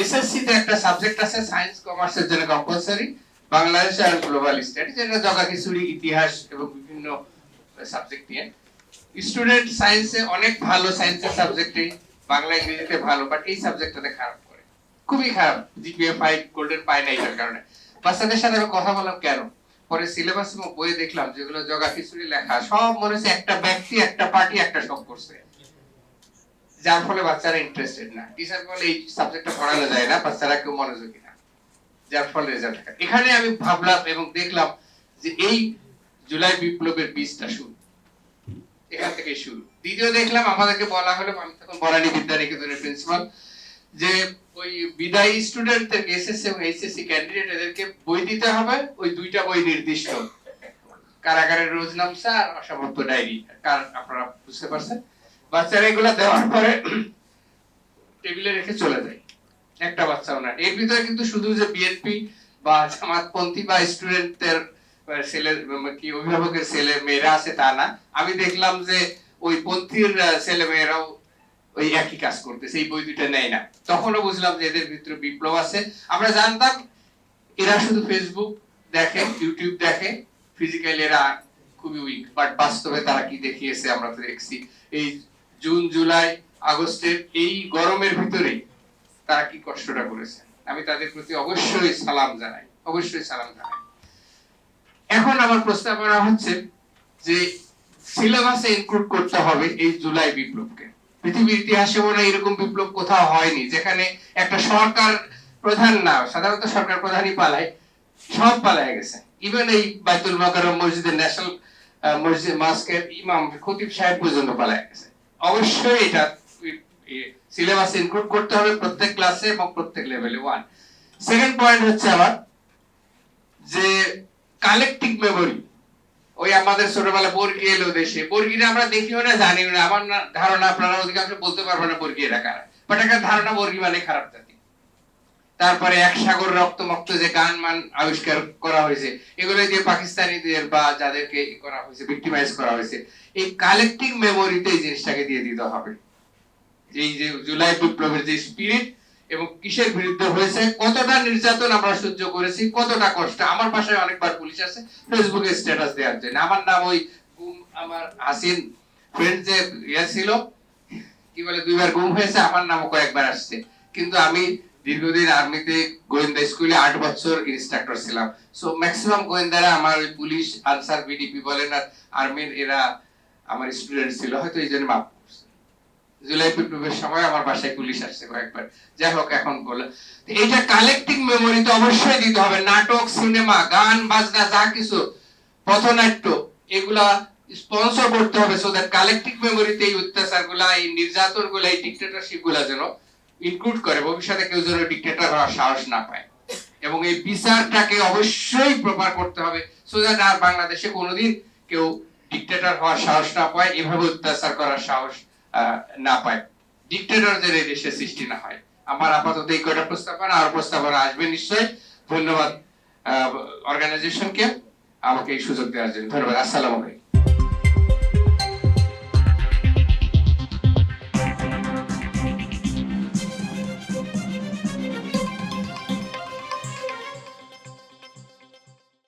SSC তে একটা subject আছে সায়েন্স কমার্সের জন্য কম্পালসরি বাংলাদেশ আর গ্লোবাল স্টাডি যেটা জগা খিচুড়ি ইতিহাস এবং বিভিন্ন সাবজেক্ট নিয়ে। স্টুডেন্ট সায়েন্সে অনেক ভালো সায়েন্সের সাবজেক্টে বাংলা, ইংরেজিতে ভালো বাট এই সাবজেক্টটাতে খারাপ করে। খুবই খারাপ জিপিএ ফাইভ গোল্ডেন পায় না এটার কারণে। বাচ্চাদের সাথে আমি কথা বললাম কেন? পরে সিলেবাস এবং বইয়ে দেখলাম যেগুলো জগা খিচুড়ি লেখা, সব মনে হচ্ছে একটা ব্যক্তি, একটা পার্টি, একটা সব করছে যার ফলে বাচ্চারা ইন্টারেস্টেড না। টিচার বলে, এই সাবজেক্টটা পড়ানো যায় না, বাচ্চারা কেউ মনোযোগী না। যার ফলে রেজাল্ট এখানে আমি ভাবলাম এবং দেখলাম যে এই জুলাই বিপ্লবের বীজটা শুরু। এখান থেকে শুরু। দ্বিতীয় দেখলাম, আমাদেরকে বলা হলো, আমি তখন বরানি বিদ্যানিকেতনের প্রিন্সিপাল যে ওই বিদায়ী স্টুডেন্টদেরকে এসএসসি এবং এইচএসসি ক্যান্ডিডেট এদেরকে বই দিতে হবে। ওই দুইটা বই নির্দিষ্ট। কারাগারের রোজনামসা আর অসমাপ্ত ডায়েরি। কার আপনারা বুঝতে পারছেন? বাচ্চারা এগুলো দেওয়ার পরে টেবিলে রেখে চলে যায়। একটা বাচ্চাও না এর ভিতরে কিন্তু শুধু যে বিএনপি বা জামাতপন্থী বা স্টুডেন্টদের ছেলে কি অভিভাবকের ছেলে মেয়েরা আছে তা না। আমি দেখলাম যে ওই পন্থীর ছেলে মেয়েরাও ওই একই কাজ করতেছে, এই বই দুইটা নেয় না। তখনও বুঝলাম যে এদের ভিতরে বিপ্লব আছে। আমরা জানতাম এরা শুধু ফেসবুক দেখে ইউটিউব দেখে ফিজিক্যালি এরা খুবই উইক বাট বাস্তবে তারা কি দেখিয়েছে আমরা তো দেখছি। এই জুন, জুলাই, আগস্টের এই গরমের ভিতরেই তারা কি কষ্টটা করেছে। আমি তাদের প্রতি অবশ্যই সালাম জানাই, অবশ্যই সালাম জানাই। এখন আমার প্রস্তাবনা হচ্ছে যে সিলেবাসে ইনক্লুড করতে হবে এই জুলাই বিপ্লবকে। পৃথিবীর ইতিহাসে মনে এরকম বিপ্লব কোথাও হয়নি, যেখানে একটা সরকার প্রধান না, সাধারণত সরকার প্রধানই পালায়, সব পালায় গেছে। ইভেন এই বাইতুল মাকারম মসজিদের ন্যাশনাল মসজিদ মাস্কের ইমাম খতিব সাহেব পর্যন্ত পালায় গেছে। অবশ্যই এটা সিলেবাস ইনক্লুড করতে হবে প্রত্যেক ক্লাসে এবং প্রত্যেক লেভেলে ওয়ান সেকেন্ড পয়েন্ট হচ্ছে আবার যে কালেকটিভ মেমোরি ওই আমাদের ছোটবেলা বর্গি এলো দেশে। বর্গিরা আমরা দেখিও না, জানিও না। আমার ধারণা আপনারা অধিকাংশ বলতে পারব না বর্গি এরা কারা বাট একটা ধারণা বর্গি মানে খারাপ জাতি। তারপরে এক সাগর রক্ত মক্ত যে গান মান আবিষ্কার করা হয়েছে, এগুলো দিয়ে পাকিস্তানিদের বা যাদেরকে করা হয়েছে ভিক্টিমাইজ করা হয়েছে, এই কালেকটিভ মেমোরিতে এই জিনিসটাকে দিয়ে দিতে হবে। এই যে জুলাই বিপ্লবের যে স্পিরিট এবং কিসের বিরুদ্ধে হয়েছে, কতটা নির্যাতন আমরা সহ্য করেছি, কতটা কষ্ট। আমার বাসায় অনেকবার পুলিশ আছে ফেসবুকে স্ট্যাটাস দেওয়ার জন্য। আমার নাম ওই আমার হাসিন ফ্রেন্ড যে ইয়ে ছিল, কি বলে, দুইবার গুম হয়েছে, আমার নামও কয়েকবার আসছে। কিন্তু আমি দীর্ঘদিন আর্মিতে গোয়েন্দা স্কুলে আট বছর ইনস্ট্রাক্টর ছিলাম। সো ম্যাক্সিমাম গোয়েন্দারা আমার ওই পুলিশ, আনসার বিডিপি বলেন আর আর্মির এরা আমার স্টুডেন্ট ছিল। হয়তো এই জন্য মাফ জুলাই সময় আমার বাসায় পুলিশ আসছে কয়েকবার। যাই হোক, এখন এইটা কালেক্টিভ মেমোরি তো অবশ্যই দিতে হবে। নাটক, সিনেমা, গান, বাজনা, যা কিছু, পথনাট্য, এগুলা স্পন্সর করতে হবে সো দ্যাট কালেক্টিভ মেমোরিতে এই অত্যাচারগুলা এই নির্যাতনগুলা এই ডিক্টেটরশিপগুলা যেন ইনক্লুড করে, ভবিষ্যতে কেউ যেন ডিক্টেটর হওয়ার সাহস না পায়। এবং এই বিচারটাকে অবশ্যই প্রপার করতে হবে সো দ্যাট আর বাংলাদেশে কোনোদিন কেউ ডিক্টেটর হওয়ার সাহস না পায়, এভাবে অত্যাচার করার সাহস না পায়। ডিক্টেটরদের এই দেশে সৃষ্টি না হয়। আমার আপাতত এই কয়টা প্রস্তাবনা, আর প্রস্তাবনা আসবে নিশ্চয় ধন্যবাদ অর্গানাইজেশনকে আমাকে এই সুযোগ দেওয়ার জন্য। ধন্যবাদ, আসসালামু আলাইকুম।